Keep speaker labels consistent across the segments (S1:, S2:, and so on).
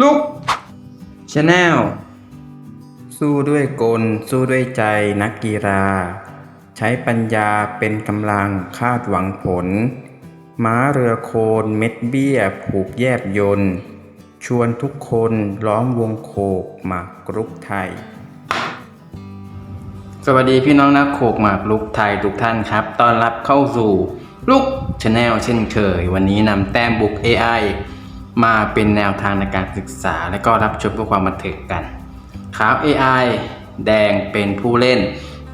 S1: ลุกชาแนลสู้ด้วยกล สู้ด้วยใจนักกีฬา ใช้ปัญญาเป็นกำลังคาดหวังผล ม้าเรือโคนเม็ดเบี้ย ผูกแยบยนต์ชวนทุกคนล้อมวงโคกหมากกรุกไทย สวัสดีพี่น้องนักโขกหมากลุกไทยทุกท่านครับ ต้อนรับเข้าสู่ ลุกชาแนลเช่นเคย วันนี้นำแต้มบุก AI มาเป็นแนวทางในการศึกษา และก็รับชมเพื่อความบันเทิงกันขาว AI แดงเป็นผู้เล่น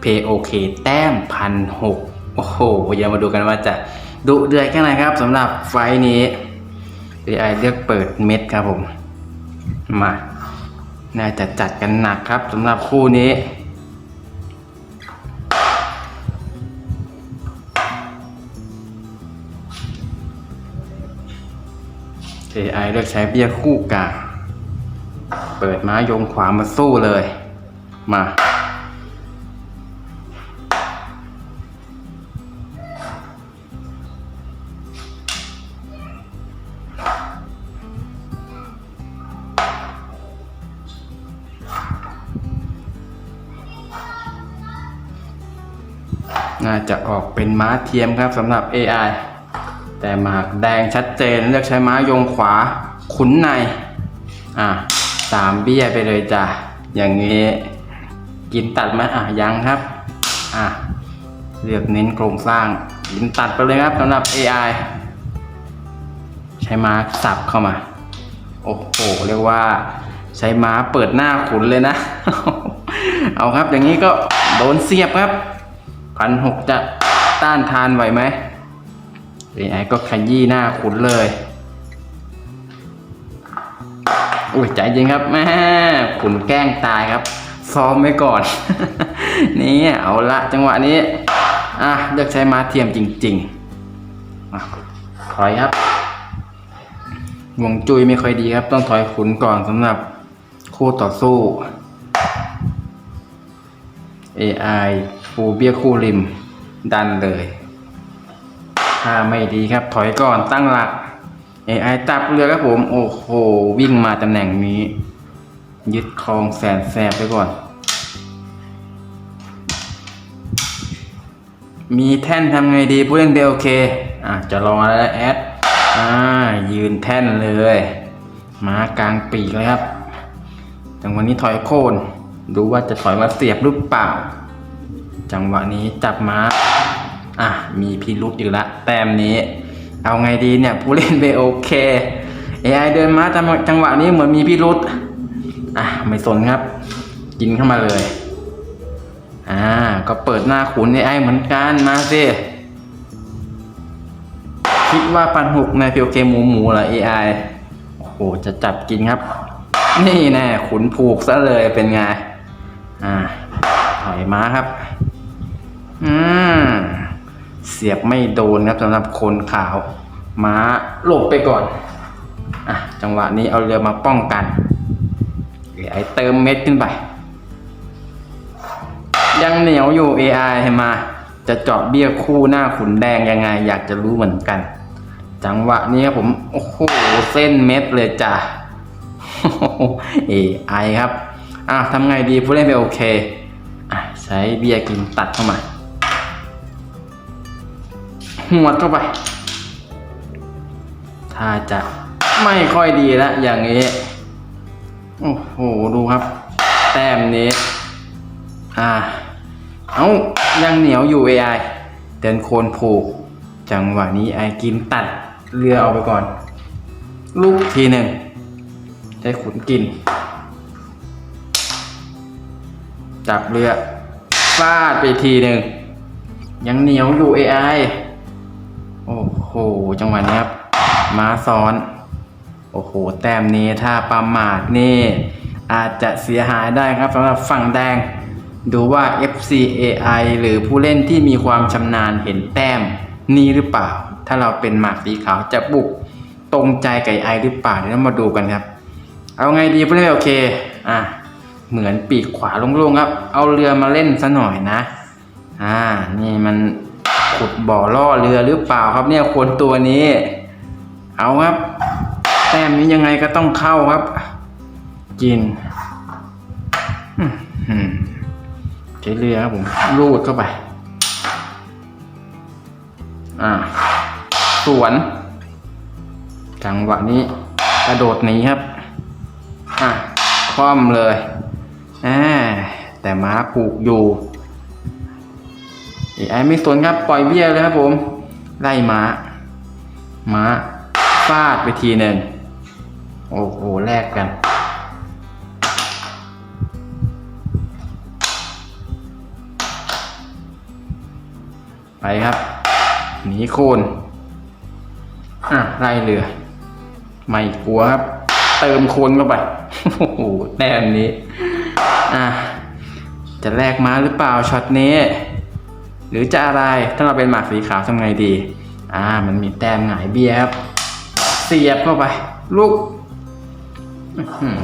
S1: POK แต้มพันหกโอ้โหเดี๋ยวมาดูกันว่าจะดุเดือดแค่ไหนครับสำหรับไฟนี้ AI เลือกเปิดเม็ดครับผม มา น่าจะจัดกันหนักครับสำหรับคู่นี้ AI เลือกใช้เบี้ยคู่กางเปิดม้ายงขวามาสู้เลย มา น่าจะออกเป็นม้าเทียมครับสำหรับ AI แต่หมากแดงชัดเจนเลือกใช้ม้ายงขวาขุนใน อะสามเบี้ยไปเลยจ้ะ อย่างนี้ กินตัดไหมอะยังครับ อะเลือกเน้นโครงสร้างกินตัดไปเลยครับสำหรับ AI ใช้ม้าสับเข้ามา โอ้โห เรียกว่า ใช้ม้าเปิดหน้าขุนเลยนะ เอาครับอย่างนี้ก็โดนเสียบครับพันหกจะต้านทานไหวไหม AI ก็ขยี้หน้าขุนเลยอุ้ยใจจริงครับแม่ขุนแกล้งตายครับ ซ้อมไว้ก่อน นี่เอาละจังหวะนี้ อะเลือกใช้มาเทียมจริงๆถอยครับวงจุยไม่ค่อยดีครับ ต้องถอยขุนก่อนสำหรับคู่ต่อสู้ AI ฟูเบียคู่ริม ดันเลย้าไม่ดีครับ ถอยก่อนตั้งหลัก AI จับเรือครับผม โอ้โห วิ่งมาตำแหน่งนี้ ยึดครองแสนแสบไปก่อน มีแท่นทำไงดีผู้เล่นเบลเคอะจะลองอะไรนะแอดอ่ายืนแท่นเลยมากลางปีกเลยครับจังหวะนี้ถอยโค่นดูว่าจะถอยมาเสียบหรือเปล่า จังหวะนี้จับม้า อะมีพิรุษอยู่ละแต้มนี้ เอาไงดีเนี่ยผู้เล่นไปโอเค AI เดินมาจังหวะจังหวะนี้เหมือนมีพิรุษอะไม่สนครับ กินเข้ามาเลยอ่าก็เปิดหน้าขุน AI เหมือนกันมาสิคิดว่าปันหกในพีโอเคหมูหมูเหรอ AI โอ้โหจะจับกินครับ นี่แน่ขุนผูกซะเลยเป็นไง อ่าถอยม้าครับ อืม เสียบไม่โดนครับสำหรับคนขาว ม้าหลบไปก่อนอะจังหวะนี้เอาเรือมาป้องกันไอเติมเม็ดขึ้นไป ยังเหนียวอยู่ AI ให้มาจะเจาะเบี้ยคู่หน้าขุนแดงยังไง อยากจะรู้เหมือนกัน จังหวะนี้ครับผม โอ้โห เส้นเม็ดเลยจ้ะ AI ครับอะทำไงดีผู้เล่นไปโอเคอะใช้เบี้ยกินตัดเข้ามา หัวดเข้าไปถ้าจะไม่ค่อยดีแล้วอย่างนี้ โอ้โห ดูครับ แต้มนี้ อ่า เอายังเหนียวอยู่ AI เดินโคนผูก จังหวะนี้ไอกินตัดเรือเอาไปก่อน ลูกทีหนึ่งได้ขุนกิน จับเรือฟาดไปทีหนึ่ง ยังเหนียวอยู่ AI โอ้โห จังหวะนี้ครับ ม้าซ้อน โอ้โห แต้มนี้ถ้าประมาทนี่ อาจจะเสียหายได้ครับสำหรับฝั่งแดง ดูว่า FCAI หรือผู้เล่นที่มีความชำนาญเห็นแต้มนี้หรือเปล่า ถ้าเราเป็นหมากสีขาวจะบุกตรงใจไก่ไอหรือเปล่าเดี๋ยวเรามาดูกันครับ เอาไงดีผู้เล่นโอเค อะ เหมือนปีกขวาโล่งๆครับ เอาเรือมาเล่นซะหน่อยนะ อ่า นี่มัน ขุดบ่อล่อเรือหรือเปล่าครับเนี่ยคนตัวนี้ เอาครับ แต้มนี้ยังไงก็ต้องเข้าครับ กินใช้เรือครับผมรูดเข้าไป อ่า สวน จังหวะนี้กระโดดหนีครับ อะคว่ำเลยอ่าแต่ม้าผูกอยู่ อีไอไม่สนครับปล่อยเบี้ยเลยครับผม ไล่ม้า ม้าฟาดไปทีหนึ่งโอ้โหแลกกัน ไปครับหนีโคนอะไล่เรือ ไม่กลัวครับ เติมโคนเข้าไปโอ้โหแต้มนี้ อะจะแลกม้าหรือเปล่าช็อตนี้ หรือจะอะไรถ้าเราเป็นหมากสีขาวทำไงดี อ่า มันมีแต้มหงายเบียครับ เสียบเข้าไป ลูก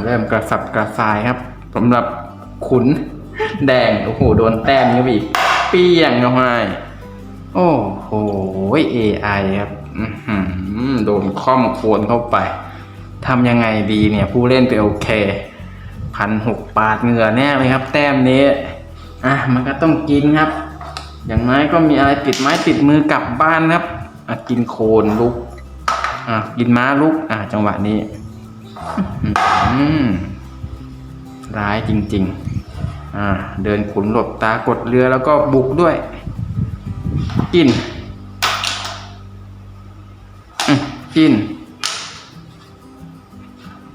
S1: เริ่มกระสับกระส่ายครับสำหรับขุนแดง โอ้โห โดนแต้มนี้ไปอีกเปี้ยงเข้าไปโอ้โห AI ครับอื้อหือโดนค่อมโคนเข้าไปทำยังไงดีเนี่ย ผู้เล่นไปโอเคพันหกปาดเหงื่อแน่เลยครับ แต้มนี้ อะ มันก็ต้องกินครับ อย่างน้อยก็มีอะไรติดไม้ติดมือกลับบ้านครับอะกินโคนลุกอะกินม้าลุกอะจังหวะนี้ร้ายจริง ๆ อ่า เดินขุนหลบตากดเรือแล้วก็บุกด้วย กิน กิน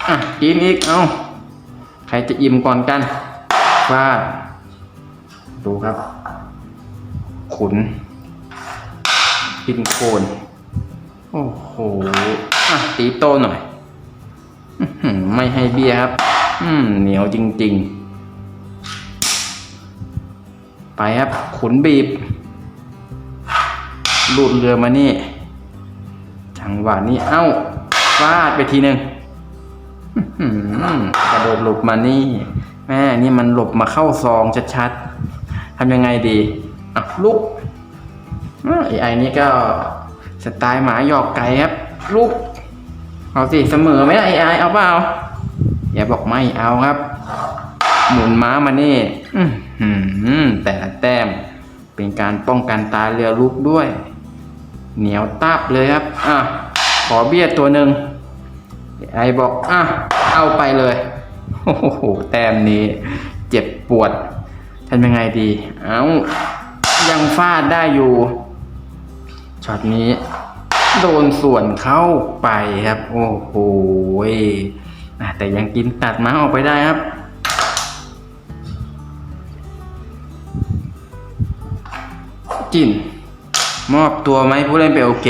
S1: อะ กินอีก เอาใครจะอิ่มก่อนกันฟาดดูครับ ขุนกินโคนโอ้โหอะตีโตหน่อยไม่ให้เบี้ยครับ อืม เหนียวจริง ๆ ไปครับ ขุนบีบลูดเรือมานี่ จังหวะนี้เอ้าฟาดไปทีหนึ่งกระโดดหลบมานี่ แม่นี่มันหลบมาเข้าซองชัดๆทำยังไงดี อะลุกไอไอนี่ก็สไตล์หมาหยอกไก่ครับลุกเอาสิเสมอไหมไอไอเอาเปล่าอย่าบอกไม่เอาครับ หมุนม้ามานี่อื้อหือแต่ละแต้มเป็นการป้องกันตาเรือลุกด้วย เหนียวตับเลยครับ อะ ขอเบี้ยตัวหนึ่งไอบอก อะ เอาไปเลยโอ้โหแต้มนี้ เจ็บปวดทำยังไงดี เอา ยังฟาดได้อยู่ช็อตนี้ โดนส่วนเข้าไปครับ โอ้โหแต่ยังกินตัดม้าออกไปได้ครับจินมอบตัวไหมผู้เล่นไปโอเค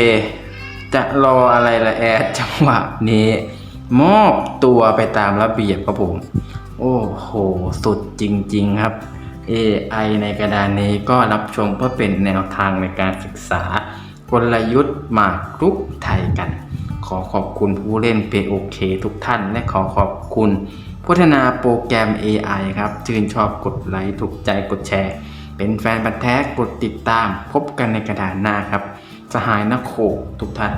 S1: จะรออะไรละแอดจังหวะนี้ มอบตัวไปตามระเบียบครับผม โอ้โห สุดจริง ๆ ครับ AI ในกระดานนี้ก็รับชมเพื่อเป็นแนวทางในการศึกษากลยุทธ์หมากรุกไทยกัน ขอขอบคุณผู้เล่น POK ทุกท่าน และขอขอบคุณพัฒนาโปรแกรม AI ครับชื่นชอบกดไลค์ถูกใจกดแชร์ เป็นแฟนบันแท้กดติดตาม พบกันในกระดานหน้าครับ สหายนักโขทุกท่าน